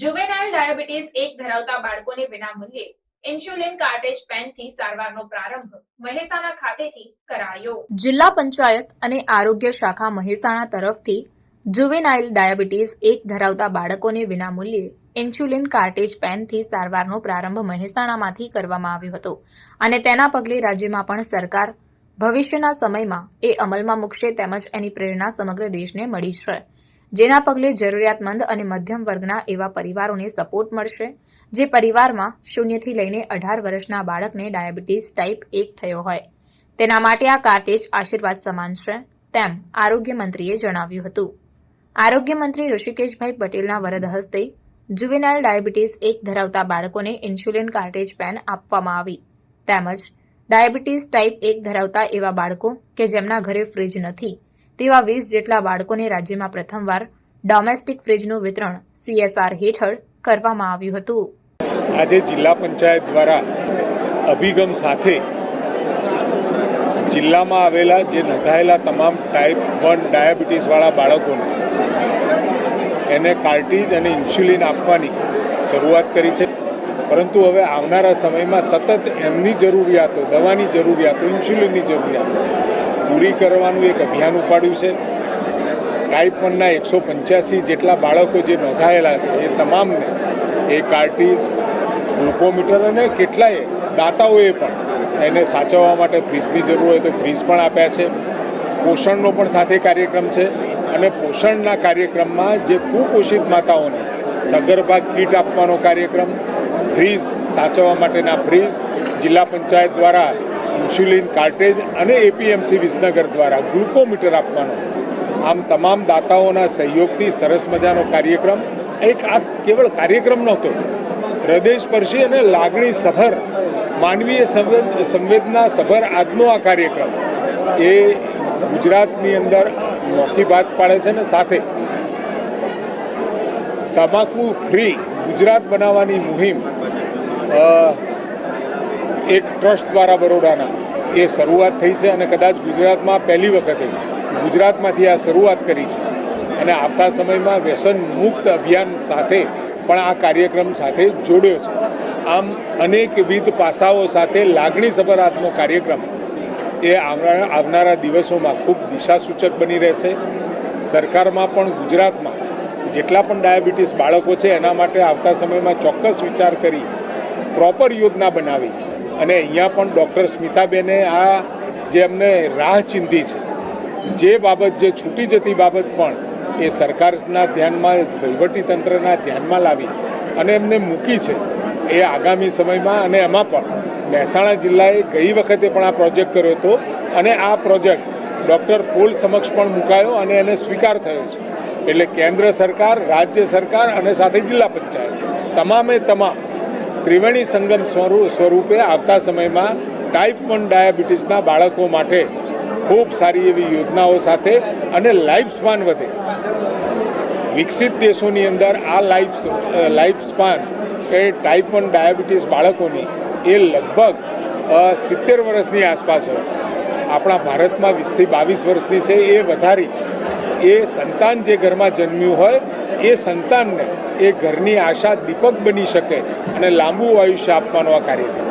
Juvenile diabetes એક ધરાવતા બાળકોને વિના મૂલ્યે ઇન્સ્યુલિન કાર્ટેજ પેનથી સારવારનો પ્રારંભ મહેસાણા ખાતેથી કરાયો. જિલ્લા પંચાયત અને આરોગ્ય શાખા મહેસાણા તરફથી જુવેનાઇલ ડાયાબિટીસ એક ધરાવતા બાળકોને વિનામૂલ્યે ઇન્સ્યુલિન કાર્ટેજ પેનથી સારવારનો પ્રારંભ મહેસાણામાંથી કરવામાં આવ્યો હતો. અને તેના પગલે રાજ્યમાં પણ સરકાર ભવિષ્યના સમયમાં એ અમલમાં મૂકશે તેમજ એની પ્રેરણા સમગ્ર દેશને મળી છે. જેના પગલે જરૂરિયાતમંદ અને મધ્યમ વર્ગના એવા પરિવારોને સપોર્ટ મળશે, જે પરિવારમાં શૂન્યથી લઈને અઢાર વર્ષના બાળકને ડાયાબિટીસ ટાઈપ એક થયો હોય. તેના માટે આ કાર્ટેજ આશીર્વાદ સમાન છે, તેમ આરોગ્ય મંત્રીએ જણાવ્યું હતું. આરોગ્ય મંત્રી ઋષિકેશભાઈ પટેલના વરદ હસ્તે જુવેનાઇલ ડાયાબિટીસ એક ધરાવતા બાળકોને ઇન્સ્યુલિન કાર્ટેજ પેન આપવામાં આવી. તેમજ ડાયાબિટીસ ટાઈપ એક ધરાવતા એવા બાળકો કે જેમના ઘરે ફ્રીજ નથી તેવા વીસ જેટલા બાળકોને રાજ્યમાં પ્રથમવાર ડોમેસ્ટિક ફ્રીજનું વિતરણ સીએસઆર હેઠળ કરવામાં આવ્યું હતું. આજે જિલ્લા પંચાયત દ્વારા અભિગમ સાથે જિલ્લામાં આવેલા જે નોંધાયેલા તમામ ટાઈપ વન ડાયાબિટીસવાળા બાળકોને એને કાર્ટીજ અને ઇન્સ્યુલિન આપવાની શરૂઆત કરી છે. પરંતુ હવે આવનારા સમયમાં સતત એમની જરૂરિયાતો, દવાની જરૂરિયાતો, ઇન્સ્યુલિનની જરૂરિયાતો પૂરી કરવાનું એક અભિયાન ઉપાડ્યું છે. ટાઈપ એકસો પંચ્યાસી જેટલા બાળકો જે નોંધાયેલા છે, એ તમામને એ કાર્ટીસ ગ્લુકોમીટર અને કેટલાય દાતાઓએ પણ એને સાચવવા માટે ફ્રીજની જરૂર હોય તો ફ્રીજ પણ આપ્યા છે. પોષણનો પણ સાથે કાર્યક્રમ છે અને પોષણના કાર્યક્રમમાં જે કુપોષિત માતાઓને સગર્ભા કીટ આપવાનો કાર્યક્રમ, ફ્રીજ સાચવવા માટેના ફ્રીજ, જિલ્લા પંચાયત દ્વારા ઇન્સ્યુલિન કાર્ટેજ અને એપીએમસી વિસનગર દ્વારા ગ્લુકોમીટર આપવાનો. આમ તમામ દાતાઓના સહયોગથી સરસ મજાનો કાર્યક્રમ. એક આ કેવળ કાર્યક્રમ નહોતો. હૃદયસ્પર્શી અને લાગણી સભર, માનવીય સંવેદ, સંવેદના સભર આજનો આ કાર્યક્રમ. એ ગુજરાતની અંદર નોખી ભાત પાડે છે ને સાથે તમાકુ ફ્રી ગુજરાત બનાવવાની મુહિમ એક ટ્રસ્ટ દ્વારા બરોડાના. એ શરૂઆત થઈ છે અને કદાચ ગુજરાતમાં પહેલી વખતે ગુજરાતમાંથી આ શરૂઆત કરી છે. અને આવતા સમયમાં વ્યસન મુક્ત અભિયાન સાથે પણ આ કાર્યક્રમ સાથે જોડ્યો છે. આમ અનેકવિધ પાસાઓ સાથે લાગણીસભર આજનો કાર્યક્રમ એ આવનારા દિવસોમાં ખૂબ દિશાસૂચક બની રહેશે. સરકારમાં પણ, ગુજરાતમાં જેટલા પણ ડાયાબિટીસ બાળકો છે એના માટે આવતા સમયમાં ચોક્કસ વિચાર કરી પ્રોપર યોજના બનાવી અને અહીંયા પણ ડૉક્ટર સ્મિતાબેને આ જે અમને રાહ ચિંધી છે, જે બાબત જે છૂટી જતી બાબત પણ એ સરકારના ધ્યાનમાં વહીવટીતંત્રના ધ્યાનમાં લાવી અને એમને મૂકી છે એ આગામી સમયમાં અને એમાં પણ. મહેસાણા જિલ્લાએ ગઈ વખતે પણ આ પ્રોજેક્ટ કર્યો હતો અને આ પ્રોજેક્ટ ડૉક્ટર પોલ સમક્ષ પણ મુકાયો અને એને સ્વીકાર થયો છે. એટલે કેન્દ્ર સરકાર, રાજ્ય સરકાર અને સાથે જિલ્લા પંચાયત, તમામે તમામ ત્રિવેણી સંગમ સ્વરૂ, સ્વરૂપે આવતા સમયમાં ટાઈપ વન ડાયાબિટીસના બાળકો માટે ખૂબ સારી એવી યોજનાઓ સાથે અને લાઈફ સ્પાન વધે. વિકસિત દેશોની અંદર આ લાઈફ લાઈફ સ્પાન એ ટાઈપ વન ડાયાબિટીસ બાળકોની એ લગભગ સિત્તેર વર્ષની આસપાસ હોય. આપણા ભારતમાં વીસથી બાવીસ વર્ષની છે, એ વધારી એ સંતાન જે ઘરમાં જન્મ્યું હોય, એ સંતાનને એ ઘરની આશા દીપક બની શકે અને લાંબુ આયુષ્ય આપવાનો આ કાર્યક્રમ